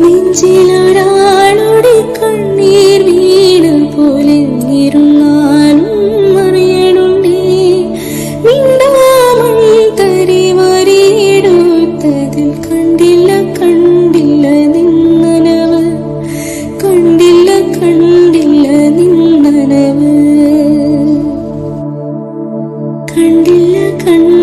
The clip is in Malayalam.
നെഞ്ചിലൊരാളുടെ കണ്ണീർ വീണു പോലെന്നിരുന്നാലും കണ്ടില്ല കണ്ടില്ല നിന്നനവ്. കണ്ടില്ല കണ്ടില്ല കണ്ടില്ല കണ്ടില്ല